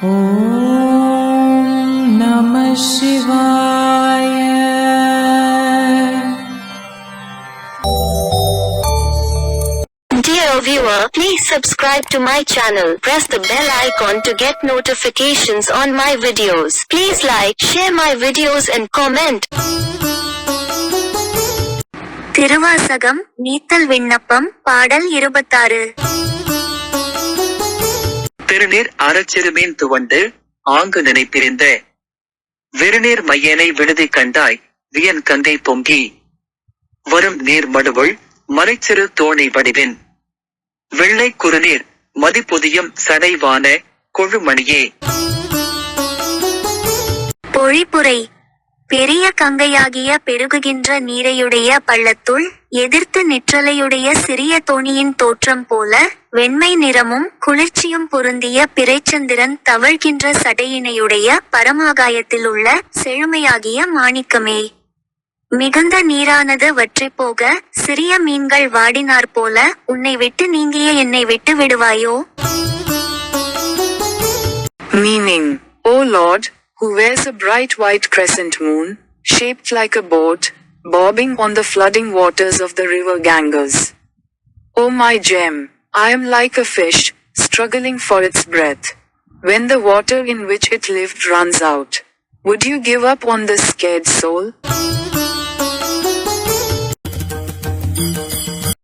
ஓம் நம சிவாய Dear viewer, please subscribe to my channel. Press the bell icon to get notifications on my videos. Please like, share my videos and comment. Thiruvasagam நீத்தல் விண்ணப்பம் பாடல் இருபத்தாறு பெருநீர் அறச்சிறுமீன் துவண்டு ஆங்கு நினைப்பிருந்த விருநீர் மையனை விடுதி கண்டாய் வியன் கங்கை பொங்கி. வரும் நீர் மடுவுள் மலைச்சிறு தோணை வடிவின். வெள்ளை குறுநீர் மதிப்புதியும் சடைவான கொழுமணியே. பொழிப்புரை பெரிய கங்கையாகிய பெருகுகின்ற நீரையுடைய பள்ளத்துள் எதிர்த்து நிற்றலையுடைய சிறிய தோணியின் தோற்றம் போல வெண்மை நிறமும் குளிர்ச்சியும் பொருந்திய பிறைச்சந்திரன் தவழ்கின்ற சடையினையுடைய பரமாகாயத்தில் உள்ள செழுமையாகிய மாணிக்கமே. மிகுந்த நீரானது வற்றி போக சிறிய மீன்கள் வாடினார் போல உன்னை விட்டு நீங்கிய என்னை விட்டு விடுவாயோ meaning oh lord who wears a bright white crescent moon, shaped like a boat, bobbing on the flooding waters of the river Ganges. O my gem, I am like a fish, struggling for its breath. When the water in which it lived runs out, would you give up on this scared soul?